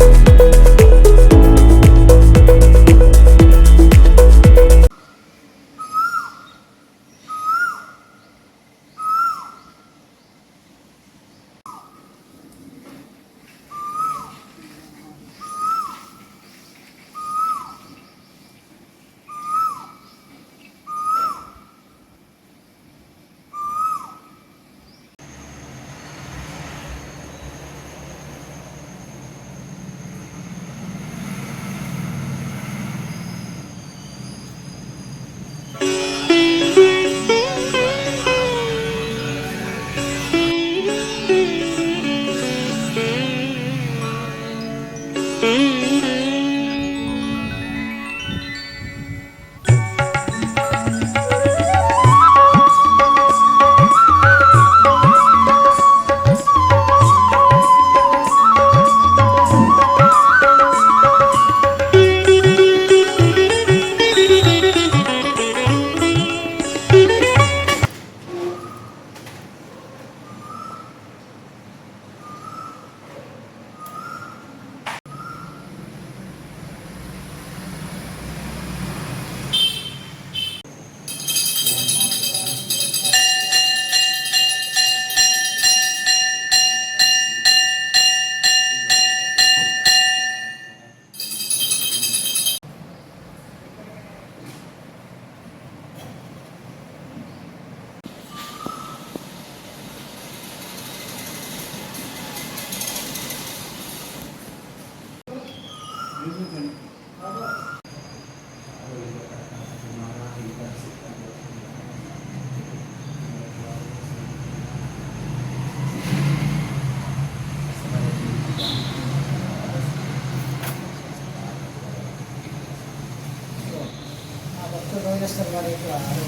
Thank claro.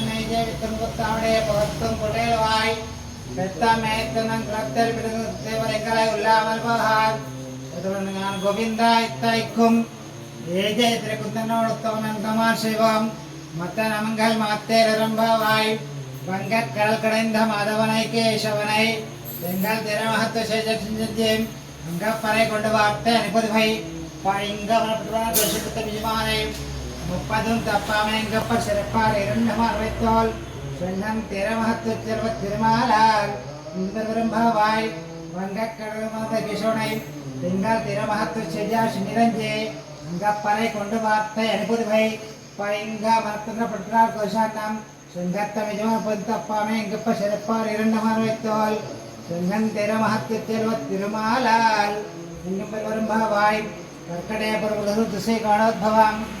விஜயவித்தம்புத்தாவுடைய பகத்தும் புடையவாய் பெத்தமேத்தனம் குலத்தில் பிடுங்குவரைக்கலாய் உள்ள அமர்வகார் நான் கோவிந்தா இத்தாய்க்கும் ஜெய திருக்குந்தனோடுத்தவன் கமார் சிவம் மத்த நமங்கள் மாத்தேரம்பாவாய் வங்கக் கடல் கடைந்த மாதவனை கேசவனை எங்கள் திரமகத்து சேஜம் அங்கப்பறை கொண்டு வார்த்தை அனுப்பதுவை பழங்க வனப்பட்டுவான விஜயமானை முப்பதும் தப்பாமை எங்கப்ப சிறப்பார் இரண்டு மார்வைத்தோல். சென்னம் திறமகத்து செல்வ திருமாலால். இந்த விரும்பவாய். வங்கக் கடல் மாத கிஷோனை. எங்கள் திறமகத்து சேஜாஷ் நிரஞ்சே. அங்கப்பறை கொண்டு வார்த்தை அனுப்பதுவை பைங்க மரத்தன பற்றார் கோஷாண்ணம் செங்கத்தமிஜமபந்தப்பாமே எங்கப்ப சிறப்பார் இரண்டமார் வைத்தோல் செங்கன் திறமகத்து செல்வத் திருமாலால். எங்கும் வரும் பாவாய் கர்க்கடே பருவலகு திசை காணோத்பவாம்.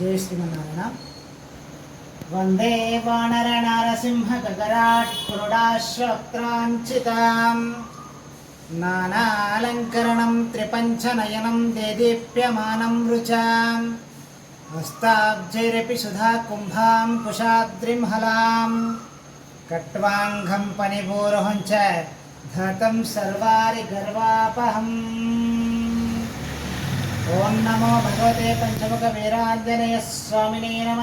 జయ శ్రీమన్నారాయణ వందే వానర నారసింహ గగరాట్ పురుడాశ్వక్రాంచితాం. నానాలంకరణం త్రిపంచనయనం దేదీప్యమానం రుచాం. హస్తాబ్జైరపి సుధా కుంభాం కుషాద్రిం హలాం. కట్వాంగం పనిపూరోహం చ ధతం సర్వారి గర్వాపహం. ఓం నమో భగవతే పంచముఖ వీరాంజనేయ స్వామినే నమ.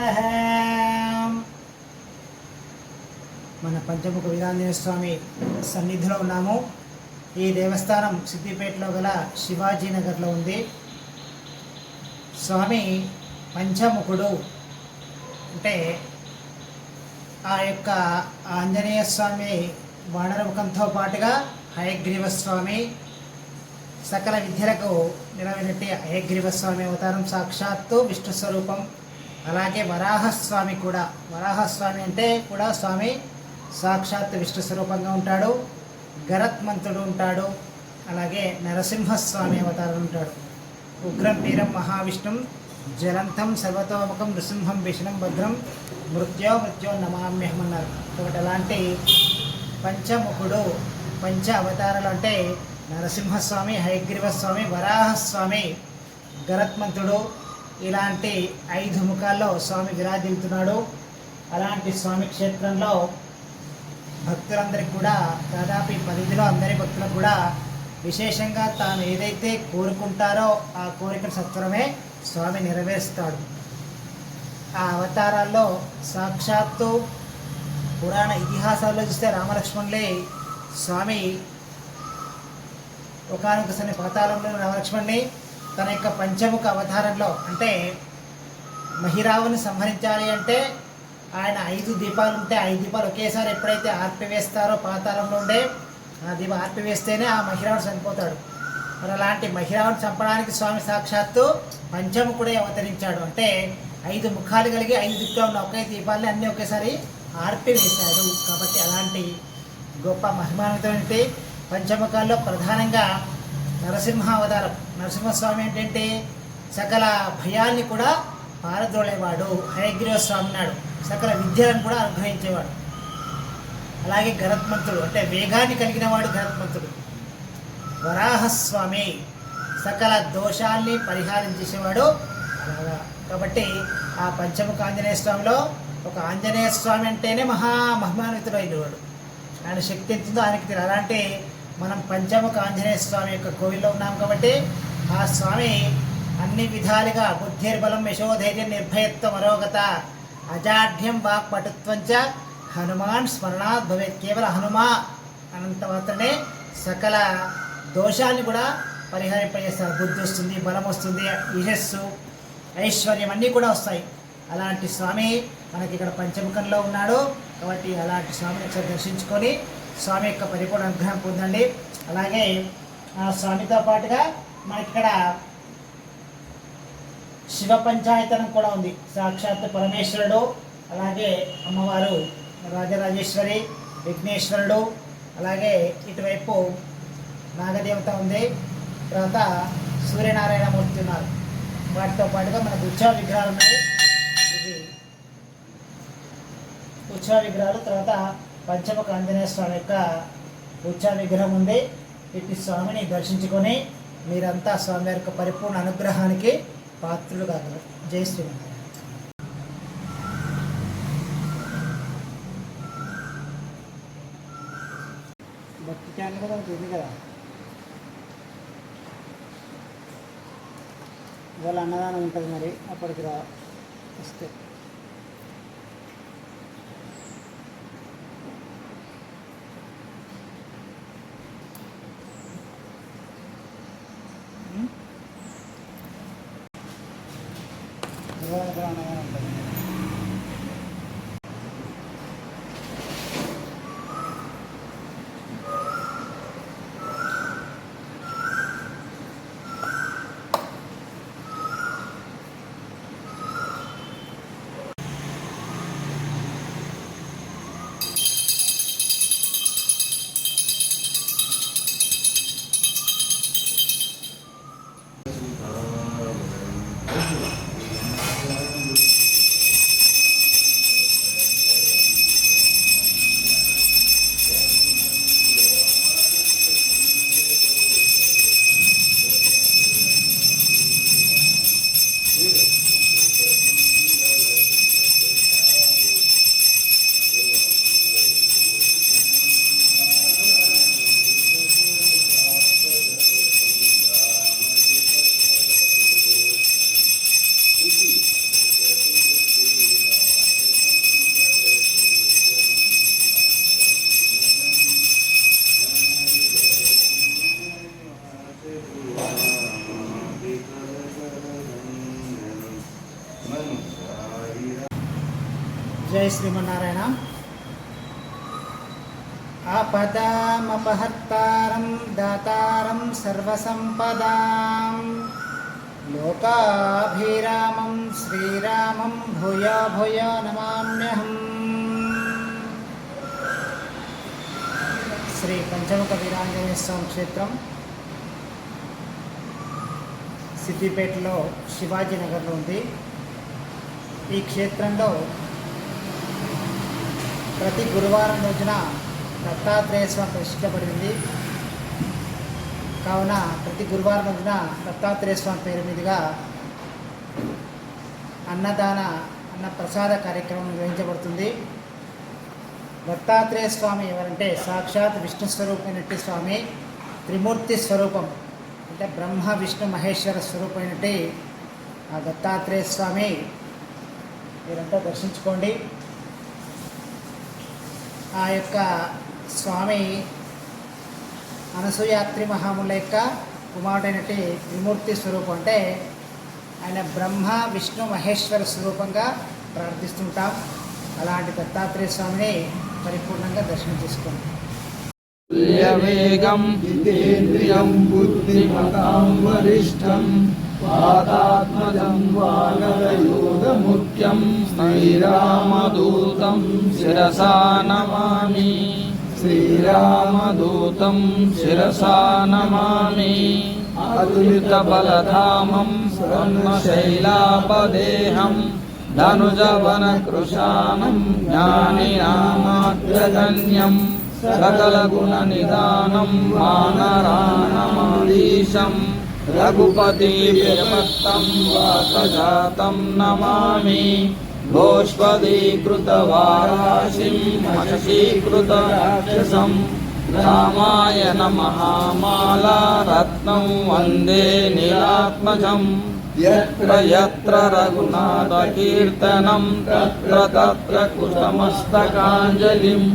మన పంచముఖ వీరాంజనేయ స్వామి సన్నిధిలో ఉన్నాము. ఈ దేవస్థానం సిద్దిపేటలో గల శివాజీ నగర్లో ఉంది. స్వామి పంచముఖుడు అంటే ఆ యొక్క ఆంజనేయ స్వామి వానరముఖంతో పాటుగా హయగ్రీవ స్వామి సకల విద్యలకు నిలవైనట్టి అయగ్రీవ స్వామి అవతారం సాక్షాత్తు విష్ణు స్వరూపం అలాగే వరాహస్వామి కూడా. వరాహస్వామి అంటే కూడా స్వామి సాక్షాత్తు విష్ణు స్వరూపంగా ఉంటాడు. గరత్మంతుడు ఉంటాడు. అలాగే నరసింహస్వామి అవతారం ఉంటాడు. ఉగ్రం వీరం మహావిష్ణుం జలంతం సర్వతోముఖం నృసింహం విష్ణుం భద్రం మృత్యో మృత్యో నమామ్యహం అన్నారు కాబట్టి అలాంటి పంచముఖుడు పంచ అవతారాలు అంటే నరసింహస్వామి హయగ్రీవస్వామి వరాహస్వామి గరత్మంతుడు ఇలాంటి ఐదు ముఖాల్లో స్వామి విరాజిల్తున్నాడు అలాంటి స్వామి క్షేత్రంలో భక్తులందరికీ కూడా దాదాపు ఈ పరిధిలో అందరి భక్తులకు కూడా విశేషంగా తాను ఏదైతే కోరుకుంటారో ఆ కోరిక సత్వరమే స్వామి నెరవేరుస్తాడు. ఆ అవతారాల్లో సాక్షాత్తు పురాణ ఇతిహాసాల్లో చూస్తే రామలక్ష్మణులే స్వామి ఒకనొక సన్ని పాతాళంలో రామలక్ష్మణ్ణి తన యొక్క పంచముఖ అవతారంలో అంటే మహిరావుని సంహరించాలి అంటే ఆయన ఐదు దీపాలు ఉంటే ఐదు దీపాలు ఒకేసారి ఎప్పుడైతే ఆర్పివేస్తారో పాతాళంలో ఉండే ఆ దీపం ఆర్పివేస్తేనే ఆ మహిరావుడు చనిపోతాడు. మరి అలాంటి మహిరావుని చంపడానికి స్వామి సాక్షాత్తు పంచముఖుడే అవతరించాడు. అంటే ఐదు ముఖాలు కలిగి ఐదు దిక్కులో ఉన్న ఒకే దీపాలని అన్నీ ఒకేసారి ఆర్పివేశాడు. కాబట్టి అలాంటి గొప్ప మహిమాన్వితమైనటువంటి పంచముఖాల్లో ప్రధానంగా నరసింహ అవతారం నరసింహస్వామి ఏంటంటే సకల భయాల్ని కూడా పారద్రోలేవాడు. హయగ్రీవ స్వామి నాడు సకల విద్యలను కూడా అనుగ్రహించేవాడు. అలాగే గరత్మంతుడు. అంటే వేగాన్ని కలిగిన వాడు గరత్మంతుడు. వరాహస్వామి. సకల దోషాల్ని పరిహారం చేసేవాడు కాబట్టి ఆ పంచముఖ ఆంజనేయ స్వామిలో ఒక ఆంజనేయ స్వామి అంటేనే మహా మహిమాన్వితుడైన వాడు ఆయన శక్తి ఎంతుందో ఆయనకి తెలియాలంటే అలాంటి మనం పంచముఖ ఆంజనేయ స్వామి యొక్క కోవిల్లో ఉన్నాం కాబట్టి ఆ స్వామి అన్ని విధాలుగా బుద్ధిర్బలం యశోధైర్యం నిర్భయత్వం అరోగత అజాఢ్యం వాక్ పటుత్వం హనుమాన్ స్మరణాత్ భవేత్ కేవల హనుమా అనంత మాత్రమే సకల దోషాన్ని కూడా పరిహరింపజేస్తారు. బుద్ధి వస్తుంది బలం వస్తుంది యశస్సు ఐశ్వర్యం అన్నీ కూడా వస్తాయి. అలాంటి స్వామి మనకి ఇక్కడ పంచముఖంలో ఉన్నాడు కాబట్టి అలాంటి స్వామిని ఒకసారి దర్శించుకొని స్వామి యొక్క పరిపూర్ణ అనుగ్రహం పొందండి. అలాగే ఆ స్వామితో పాటుగా మనకిక్కడ శివ పంచాయతనం కూడా ఉంది. సాక్షాత్ పరమేశ్వరుడు అలాగే అమ్మవారు రాజరాజేశ్వరి విఘ్నేశ్వరుడు అలాగే ఇటువైపు నాగదేవత ఉంది. తర్వాత సూర్యనారాయణ మూర్తి ఉన్నారు. వాటితో పాటుగా మనకు ఉత్సవ విగ్రహాలు ఉన్నాయి. ఇది ఉత్సవ విగ్రహాలు. తర్వాత పంచముఖ ఆంజనేయ స్వామి యొక్క ఉత్సవ విగ్రహం ఉంది. ఇటు స్వామిని దర్శించుకొని మీరంతా స్వామి యొక్క పరిపూర్ణ అనుగ్రహానికి పాత్రులు కాదు. జై శ్రీరామ్. భక్తి ఛానల్ కూడా ఉంది కదా. ఇవాళ అన్నదానం ఉంటుంది మరి అప్పటికి రా. వస్తే. ఇవాళ కూడా అన్నదానం ఉంటుంది శ్రీమన్నారాయణ. ఆపదామపహర్తారం దాతారం సర్వసంపదాం. లోకాభిరామం శ్రీరామం భూయ భూయ నమామ్యహం. శ్రీ పంచముఖ వీరాంజనేయ స్వామి క్షేత్రం. సిద్దిపేటలో శివాజీనగర్లో ఉంది. ఈ క్షేత్రంలో ప్రతి గురువారం రోజున దత్తాత్రేయ స్వామి ప్రతిష్ఠించబడింది కావున ప్రతి గురువారం రోజున దత్తాత్రేయ స్వామి పేరు మీదుగా అన్నదాన అన్న ప్రసాద కార్యక్రమం నిర్వహించబడుతుంది. దత్తాత్రేయ స్వామి ఎవరంటే సాక్షాత్ విష్ణు స్వరూపమైనట్టు స్వామి త్రిమూర్తి స్వరూపం అంటే బ్రహ్మ విష్ణు మహేశ్వర స్వరూపమైనట్టు ఆ దత్తాత్రేయ స్వామి మీరంతా దర్శించుకోండి. ఆ యొక్క స్వామి అనసూయాత్రి మహాముల యొక్క కుమారుడైనటి విమూర్తి స్వరూపం అంటే ఆయన బ్రహ్మ విష్ణు మహేశ్వర స్వరూపంగా ప్రార్థిస్తుంటాం. అలాంటి దత్తాత్రేయ స్వామిని పరిపూర్ణంగా దర్శనం చేసుకుంటాం. వేగం బుద్ధి వరిష్టం. वानरयोगमुख्यम् श्रीरामदूतम् शिरसा नमामि। श्रीरामदूतम् शिरसा नमामि। अतुलितबलधामम् स्वर्णशैलापदेहम् धनुजवनकृशानम् ज्ञानिनामाग्रगण्यम् सकलगुणनिदानम् वानराणमादीशम् रघुपतिभिर्मत्तं वासजातं नमामि। भोष्पदीकृतवाराशिं मशीकृतराक्षसं रामाय महामाला रत्नं वंदे निरात्मजम् यत्र यत्र रघुनाथकीर्तनं, तत्र तत्र कुसमस्तकाञ्जलिम्।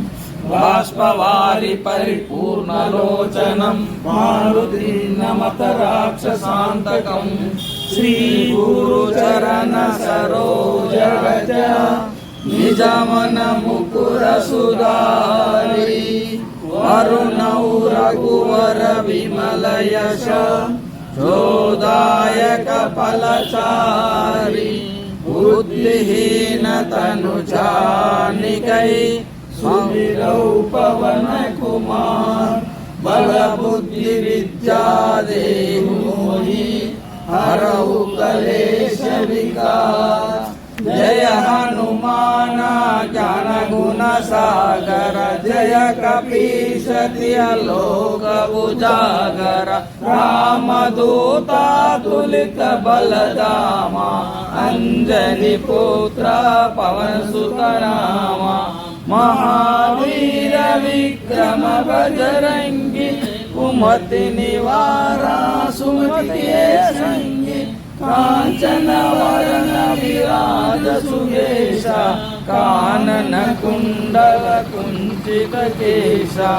బాష్పవారి పరిపూర్ణలోచనం. మారుతి నమత రాక్షసాంతకం శ్రీ గురు చరణ సరోజ నిజమన ముకుర సుధారి వరుణౌ రఘువర విమలయశ. చోదాయక ఫలచారి. బుద్ధిహీన తనుజానికై सुमिरौ पवन कुमार बल बुद्धि विद्या देहि हरौ कलेश विकार जय हनुमान ज्ञान गुण सागर जय कपीशति लोक उजागर राम दूता तुलित बलदामा अंजनी पुत्र पवन सुत रामा महावीरविक्रम बज रङ्गी कुमति निवारा काञ्चन वरण विराज सुगेशा कानन कुण्डल कुञ्चित केशा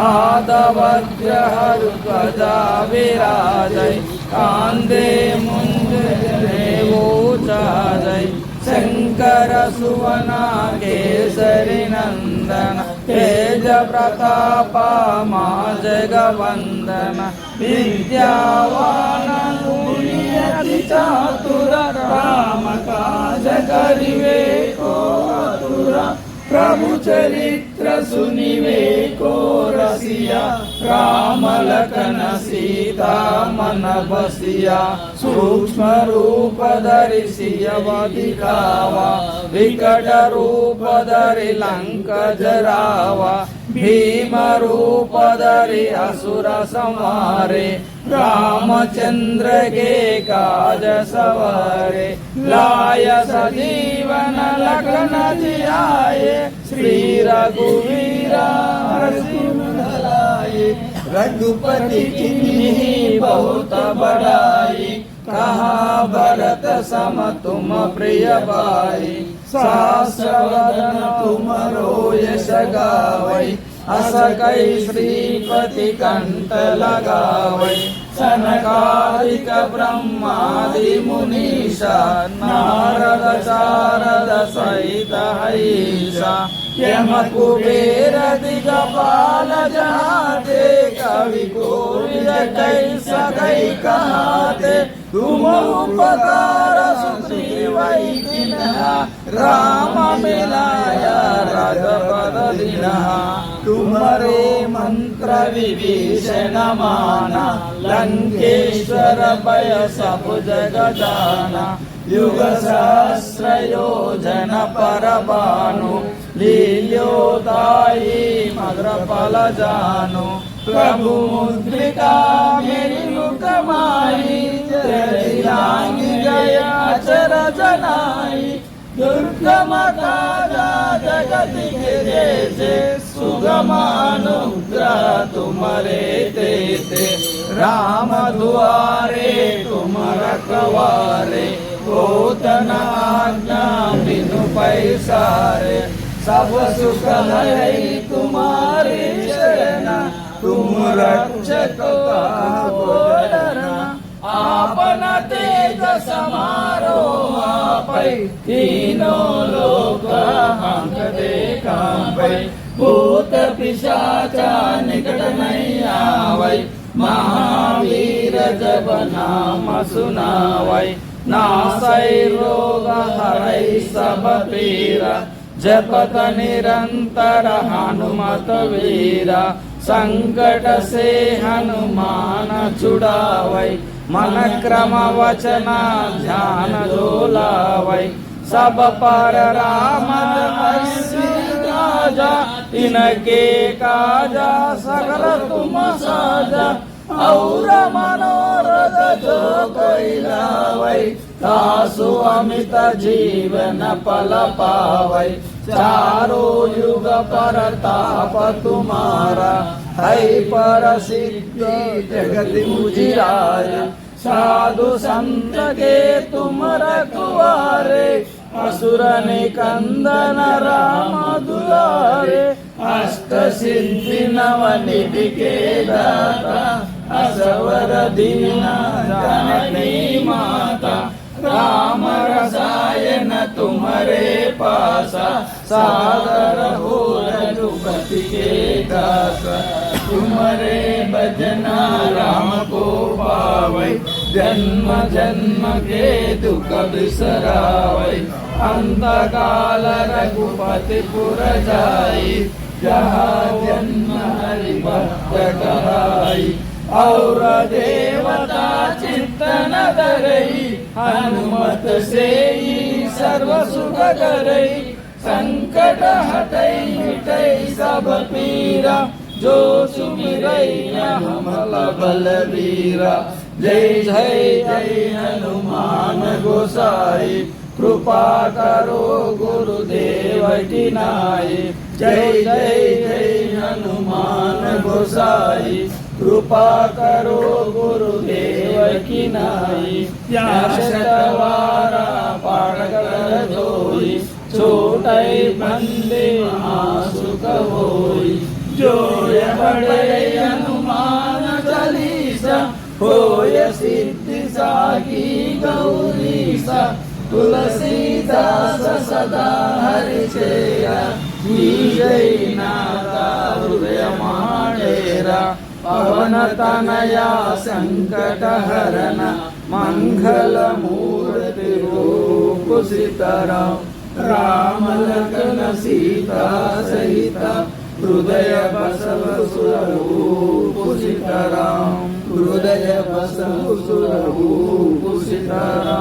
आदवद्रहरु गजा विराजै कान्दे मुन्देवो चलय शङ्करसुवना केशरि नन्दन ते जतापामा जगवन्दन विद्यावानूचातुर कामकाज करिवे प्रभु चरित्र सुनिवेको रसिया रामलकन सीतामनवशिया सूक्ष्मरूप दरिशियवधिका वा विकटरूप दरि लङ्क जरा वा भीमरूपधरे असुरसंहारे रामचन्द्र के काज सवारे लाय सजीवन लखन जियाये श्री रघुवीरा रघुपति की बहुत बड़ाई कहा भरत सम तुम प्रिय भाई सहस्रवदन तुम यश गावै अस कै श्रीपति कंठ लगावै ब्रह्मादि मुनीषा नारद शारद सहित हईषा यम कुबेर दिगपाल जहाते कवि कोविद कै सकै कहाते रसे सुग्रीवैकिनः राममिलाय मिलाय तुमरे मन्त्रविभीषणमान लङ्केश्वर पय युगसहस्रयोजन जग लील्योदायी युगसात्रयो प्रभु मुद्रिका मेरी मुख माई लांग जय अचर जनाई। दुर्गम काजा जगत के जैसे सुगमानुग्रह तुम्हारे तेते राम दुआरे तुम रखवारे होतन आज्ञा बिनु पैसारे। सब सुख है तुम्हारे शरण। तुम रक्षक को डरना आपन तेज समारो आपै तीनों लोक हंक देखा भूत पिशाचा निकट नहीं आवै महावीर जब नाम सुनावै नासै रोग हरै सब पीरा जपत निरंतर हनुमत वीरा संकट से हनुमान छुड़ावै मन क्रम वचना ध्यान डोलावै सब पर राम राजा इनके काजा सकल तुम साजा ఔర మనోరథ కైలావై తాసు అమిత జీవన ఫల పావై చారో యుగ పరతాప తుమార హై పర సిద్ధి జగతి ముజిరాయ సాధు సంత కే తుమర కువారే అసురని కందన రామ దులారే అష్ట సిద్ధి నవ నిధి దాత नव निधि के दाता असवर दीना जननी माता राम रसायन तुम्हारे पासा सागर हो रघुपति के दासा तुम्हारे भजना राम को पावै जन्म जन्म के दुख बिसरावै अंत काल रघुपति पुर जाई जहाँ जन्म हरि भक्त कराई धरई हनुमत से ही सर्व संकट मिटई सब पीरा बलवीरा। जय जय जय हनुमान गोसाई कृपा करो गुरुदेव की नाई। जय जय जय हनुमान गोसाई कृपा करो गुरुदेव की नाई शतवारा पाडकर जोई छोटई बंदे महासुख होई जोय बड़े हनुमान चालीसा होय सिद्धि सागी गौरीसा तुलसीदास सदा हरिचेरा जय नाथा हृदय माणेरा नतनया सङ्कटहरण मङ्गलमूर्तिरुपुषितरामल सीता सहित हृदय वसव सुरुषितरा हृदय वसव सुरुषितरा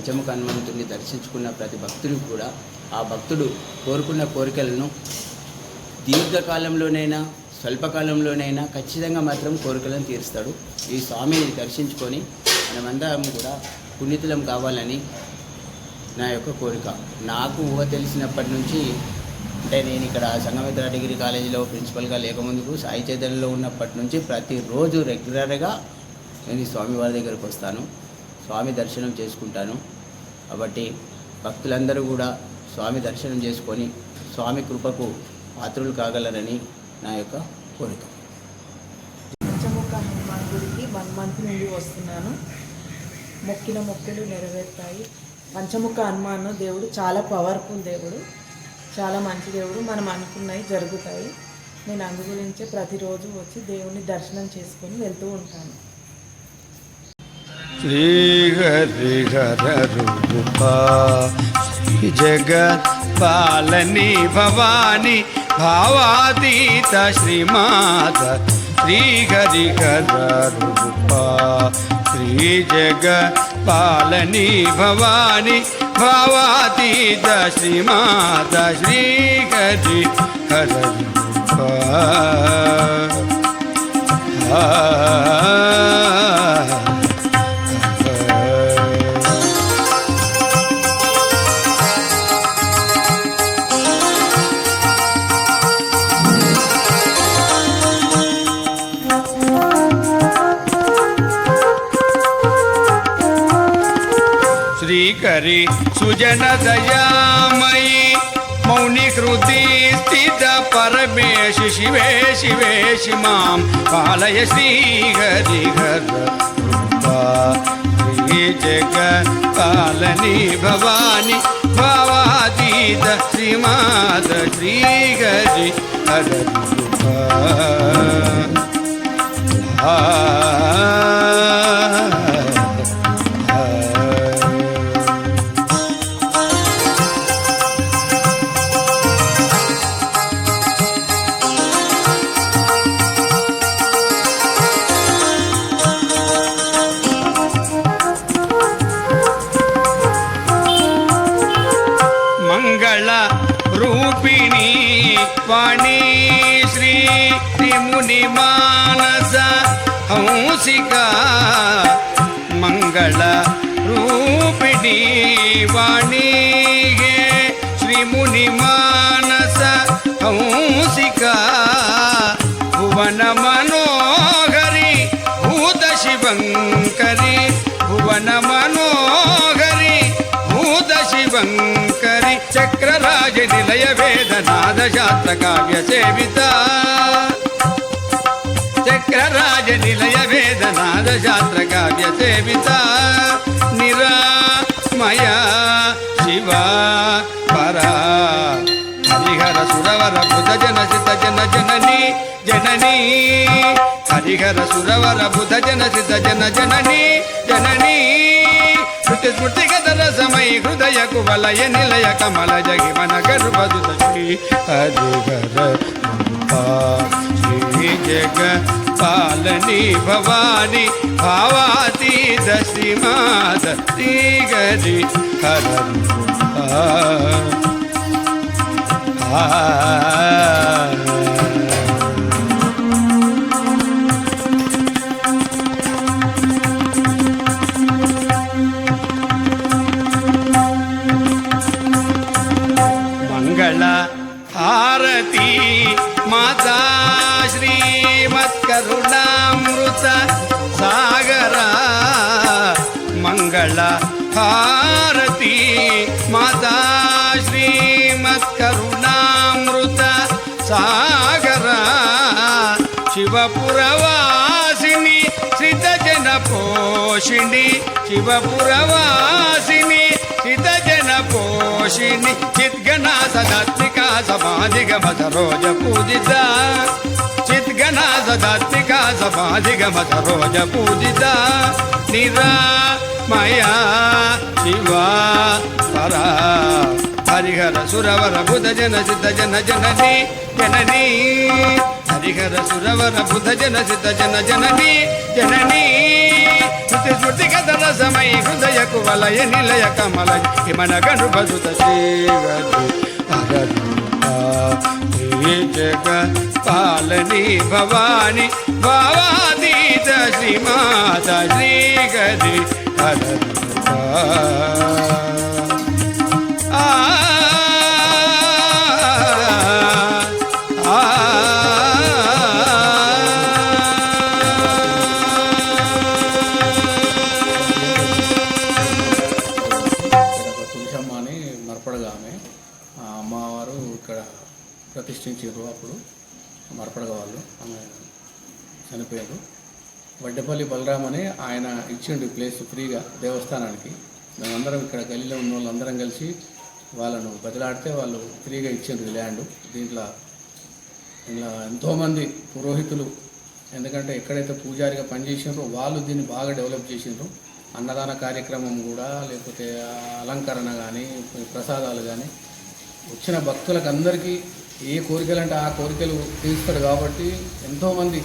పంచముఖ హనుమంతుడిని దర్శించుకున్న ప్రతి భక్తుడికి కూడా ఆ భక్తుడు కోరుకున్న కోరికలను దీర్ఘకాలంలోనైనా స్వల్పకాలంలోనైనా ఖచ్చితంగా మాత్రం కోరికలను తీరుస్తాడు. ఈ స్వామిని దర్శించుకొని మనమందరం కూడా పుణ్యతులం కావాలని నా యొక్క కోరిక. నాకు ఊహ తెలిసినప్పటి నుంచి అంటే నేను ఇక్కడ సంగమిత్ర డిగ్రీ కాలేజీలో ప్రిన్సిపల్గా లేకముందుకు సాయి చైతన్యలో ఉన్నప్పటి నుంచి ప్రతిరోజు రెగ్యులర్గా నేను ఈ స్వామివారి దగ్గరకు వస్తాను. స్వామి దర్శనం చేసుకుంటాను. కాబట్టి భక్తులందరూ కూడా స్వామి దర్శనం చేసుకొని స్వామి కృపకు పాత్రులు కాగలరని నా యొక్క కోరిక. పంచముఖ హనుమాన్ గుడికి వన్ మంత్ నుండి వస్తున్నాను. మొక్కిన మొక్కలు నెరవేరుతాయి. పంచముఖ హనుమాన్ దేవుడు చాలా పవర్ఫుల్ దేవుడు. చాలా మంచి దేవుడు. మనం అనుకున్నవి జరుగుతాయి. నేను అందు గురించే ప్రతిరోజు వచ్చి దేవుని దర్శనం చేసుకొని వెళ్తూ ఉంటాను. శ్రీహరిహరూపా శ్రీ జగత్ పాలని భవాని భావాతీత శ్రీమాత శ్రీహరిహరూపా శ్రీ జగత్ పాలని భవాని భావాతీత శ్రీమాత శ్రీహరి హరూపా ఆ. करी। सुजन दयामयी मौनि कृति स्थित परमेश, शिवे शिवे शिमां पालय श्रीहरिहर जगपालनी भवानी भवातीत श्रीमाद श्रीहरि हर చక్రరాజ నిలయ వేదనాద శాస్త్ర కావ్య సేవిత. చక్రరాజ నిలయ వేదనాద శాస్త్ర కావ్య సేవిత. నిరామయ శివ పరా. హరిహర సురవర బుధ జన సిత జన జనని జనని. హరిహర సురవర బుధ జన సిత జన జనని జననీ. स्मृतिगदरसमयि हृदय कुवलय निलय कमल जगिमन गर्भदुत श्री हरिहर श्री जगपालनी भवानी भावाती दशि माद श्री गरि हर आ శ్రీమాత శ్రీగరి హర మంగళ హారతి మాతా శ్రీమత్కరుణామృత సాగర మంగళ హారతి మాతా శ్రీమత్కరుణామృత సాగర శివపురవాసిని శ్రితజన పోషిణి శివపురవాసిని శ్రితజన పోషిణి చిద్గణా సదాత్మికా సమాధిగమ సరోజ పూజిత. చిద్గణా సదాత్మికా సమాధిగమ సరోజ పూజిత. నిరా మయా శివా పరా. హరిహర సురవర బుధ జన సిద్ధ జన జనని జనని. హరిహర సురవర బుధ జన సిద్ధ జన జనని జనని. శృతి స్మృతి కథల సమయ హృదయ కువలయ నిలయ కమల హిమన గను భజుత శ్రీ జగ పాలని భవాని భావాతీత శ్రీమాత శ్రీగరి హర పేరు వడ్డపల్లి బలరామ్ అని ఆయన ఇచ్చిండు ప్లేస్ ఫ్రీగా దేవస్థానానికి. మేమందరం ఇక్కడ గల్లీలో ఉన్న వాళ్ళందరం కలిసి వాళ్ళను బదిలాడితే వాళ్ళు ఫ్రీగా ఇచ్చిండ్రు ల్యాండ్. దీంట్లో ఇలా ఎంతోమంది పురోహితులు ఎందుకంటే ఎక్కడైతే పూజారిగా పనిచేసినారో వాళ్ళు దీన్ని బాగా డెవలప్ చేసిండ్రు అన్నదాన కార్యక్రమం కూడా లేకపోతే అలంకరణ కానీ ప్రసాదాలు కానీ వచ్చిన భక్తులకు అందరికీ ఏ కోరికలు అంటే ఆ కోరికలు తీరుస్తాడు కాబట్టి ఎంతోమంది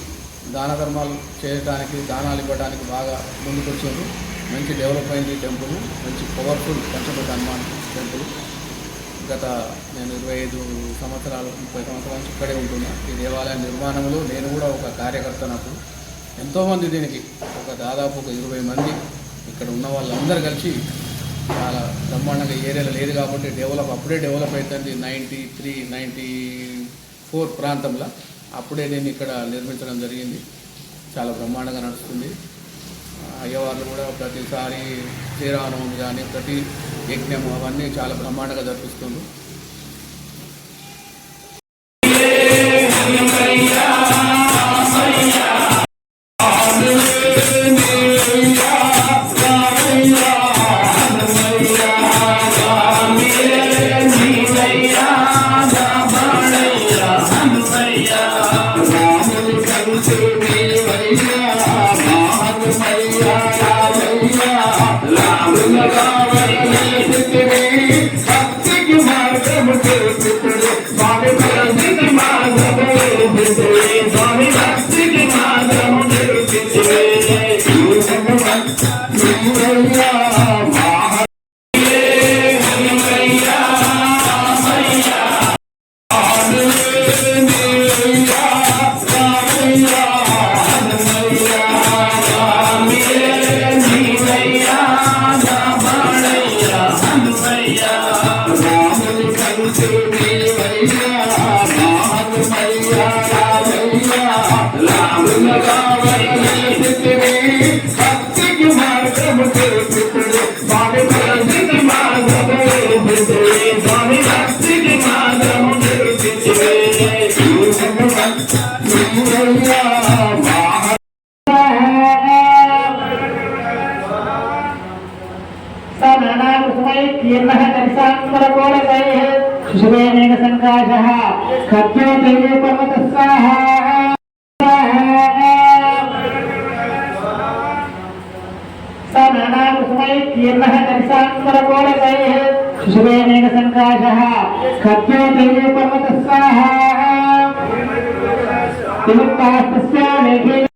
దాన ధర్మాలు చేయడానికి దానాలు ఇవ్వడానికి బాగా ముందుకొచ్చారు. మంచి డెవలప్ అయింది టెంపుల్. మంచి పవర్ఫుల్ పంచభూత హనుమాన్ టెంపుల్. గత నేను ఇరవై ఐదు సంవత్సరాలు ముప్పై సంవత్సరాల నుంచి ఇక్కడే ఉంటున్నా. ఈ దేవాలయ నిర్మాణంలో నేను కూడా ఒక కార్యకర్తనప్పుడు ఎంతోమంది దీనికి ఒక దాదాపు ఒక ఇరవై మంది ఇక్కడ ఉన్న వాళ్ళందరూ కలిసి చాలా బ్రహ్మాండంగా ఏరియాలో లేదు కాబట్టి డెవలప్ అప్పుడే డెవలప్ అవుతుంది నైంటీ త్రీ నైంటీ ఫోర్ ప్రాంతంలో. అప్పుడే నేను ఇక్కడ నిర్మించడం జరిగింది. చాలా బ్రహ్మాండంగా నడుస్తుంది. అయ్యవార్లు కూడా ప్రతిసారి శ్రీరామనవమి కానీ ప్రతి యజ్ఞం అవన్నీ చాలా బ్రహ్మాండంగా జరిపిస్తుంది தேவி வைகை प्रकाशः सत्यो देवे पर्वतः स्वाहा कीर्णः दर्शान्तरकोणदैः शिशुवेनेन सङ्काशः सत्यो देवे पर्वतः स्वाहा विमुक्तास्तस्य लेखेन